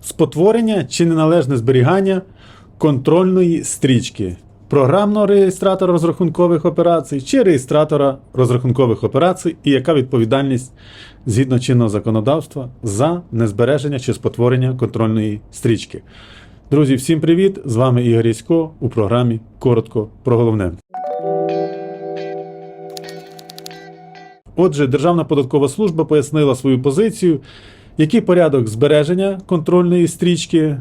спотворення чи неналежне зберігання контрольної стрічки програмного реєстратора розрахункових операцій чи реєстратора розрахункових операцій, і яка відповідальність згідно чинного законодавства за незбереження чи спотворення контрольної стрічки. Друзі, всім привіт! З вами Ігор Ясько у програмі Коротко про головне. Отже, Державна податкова служба пояснила свою позицію, який порядок збереження контрольної стрічки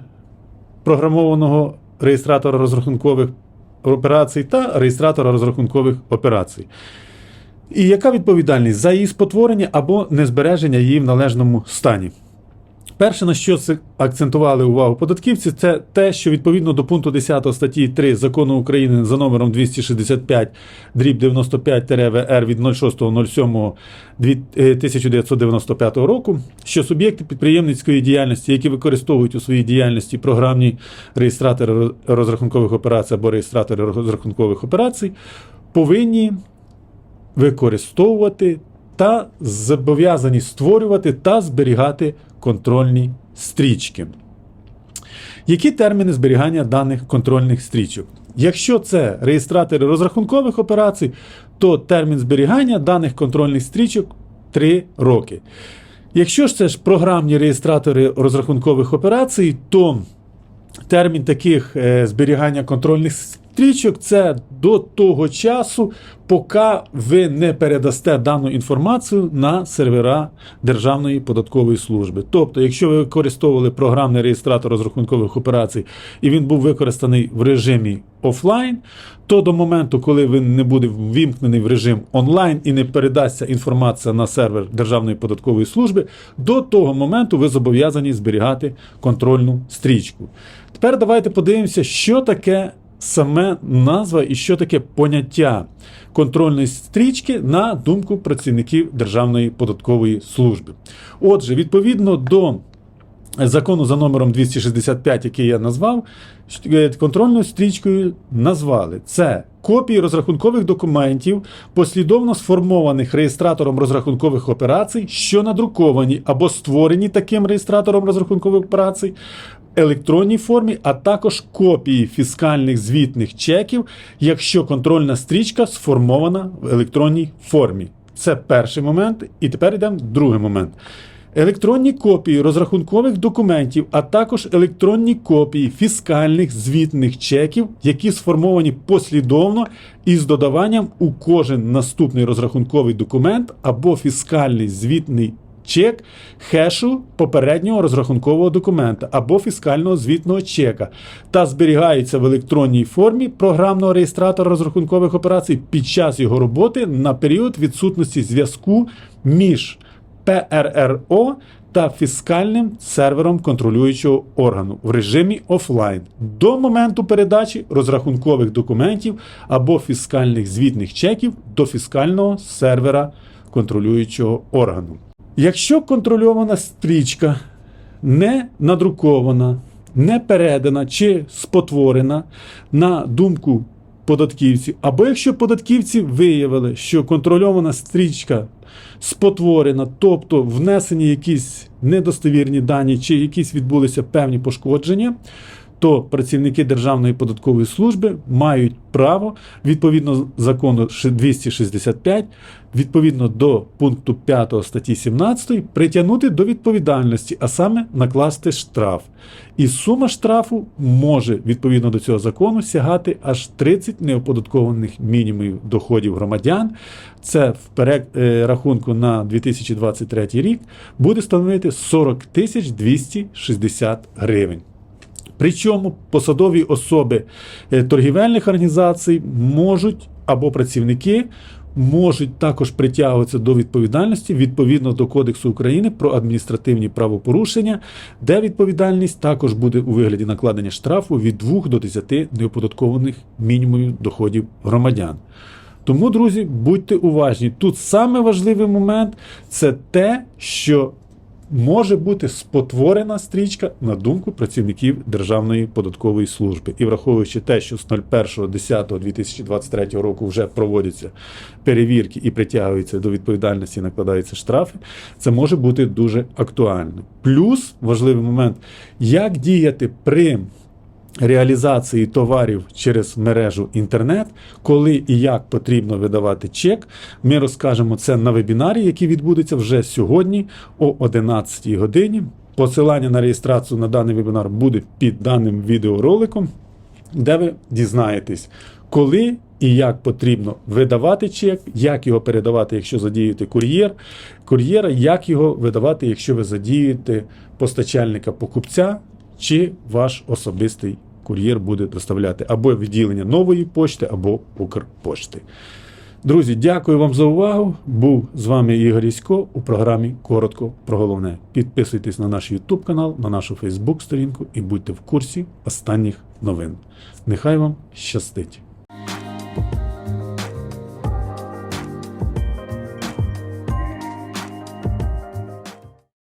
програмованого реєстратора розрахункових операцій та реєстратора розрахункових операцій. І яка відповідальність за її спотворення або незбереження її в належному стані? Перше, на що це акцентували увагу податківці, це те, що відповідно до пункту 10 статті 3 закону України за номером 265 дріб 95-ВР від 06.07.1995 року, що суб'єкти підприємницької діяльності, які використовують у своїй діяльності програмні реєстратори розрахункових операцій або реєстратори розрахункових операцій, повинні використовувати та зобов'язані створювати та зберігати контрольні стрічки. Які терміни зберігання даних контрольних стрічок? Якщо це реєстратори розрахункових операцій, то термін зберігання даних контрольних стрічок 3 роки. Якщо ж це ж програмні реєстратори розрахункових операцій, то термін таких е, зберігання контрольних стрічок це до того часу, поки ви не передасте дану інформацію на сервера Державної податкової служби. Тобто, якщо ви використовували програмний реєстратор розрахункових операцій і він був використаний в режимі офлайн, то до моменту, коли він не буде ввімкнений в режим онлайн і не передасться інформація на сервер Державної податкової служби, до того моменту ви зобов'язані зберігати контрольну стрічку. Тепер давайте подивимося, що таке саме назва і що таке поняття контрольної стрічки на думку працівників Державної податкової служби. Отже, відповідно до закону за номером 265, який я назвав, е, контрольною стрічкою назвали це копії розрахункових документів, послідовно сформованих реєстратором розрахункових операцій, що надруковані або створені таким реєстратором розрахункових операцій. Електронній формі, а також копії фіскальних звітних чеків, якщо контрольна стрічка сформована в електронній формі. Це перший момент. І тепер йдемо в другий момент. Електронні копії розрахункових документів, а також електронні копії фіскальних звітних чеків, які сформовані послідовно із додаванням у кожен наступний розрахунковий документ або фіскальний звітний чек хешу попереднього розрахункового документа або фіскального звітного чека та зберігаються в електронній формі програмного реєстратора розрахункових операцій під час його роботи на період відсутності зв'язку між ПРРО та фіскальним сервером контролюючого органу в режимі офлайн до моменту передачі розрахункових документів або фіскальних звітних чеків до фіскального сервера контролюючого органу. Якщо контрольована стрічка не надрукована, не передана чи спотворена на думку податківців, або якщо податківці виявили, що контрольована стрічка спотворена, тобто внесені якісь недостовірні дані, чи якісь відбулися певні пошкодження, то працівники Державної податкової служби мають право відповідно закону 265, відповідно до пункту 5 статті 17 притягнути до відповідальності, а саме накласти штраф. І сума штрафу може відповідно до цього закону сягати аж 30 неоподаткованих мінімумів доходів громадян. Це в перерахунку на 2023 рік буде становити 40 тисяч 260 гривень. Причому посадові особи е, торгівельних організацій можуть або працівники можуть також притягуватися до відповідальності відповідно до Кодексу України про адміністративні правопорушення, де відповідальність також буде у вигляді накладення штрафу від 2 до 10 неоподаткованих мінімумів доходів громадян. Тому, друзі, будьте уважні. Тут саме важливий момент це те, що може бути спотворена стрічка на думку працівників Державної податкової служби. І враховуючи те, що з 01.10.2023 року вже проводяться перевірки і притягуються до відповідальності, накладаються штрафи, це може бути дуже актуально. Плюс важливий момент, як діяти при реалізації товарів через мережу інтернет, коли і як потрібно видавати чек. Ми розкажемо це на вебінарі, який відбудеться вже сьогодні о 11 годині. Посилання на реєстрацію на даний вебінар буде під даним відеороликом, де ви дізнаєтесь, коли і як потрібно видавати чек, як його передавати, якщо задіюєте кур'єр, кур'єра, як його видавати, якщо ви задіюєте постачальника покупця чи ваш особистий кур'єр буде доставляти або відділення нової пошти, або Укрпошти. Друзі, дякую вам за увагу. Був з вами Ігор Ісько у програмі Коротко про головне. Підписуйтесь на наш YouTube канал, на нашу Facebook сторінку і будьте в курсі останніх новин. Нехай вам щастить!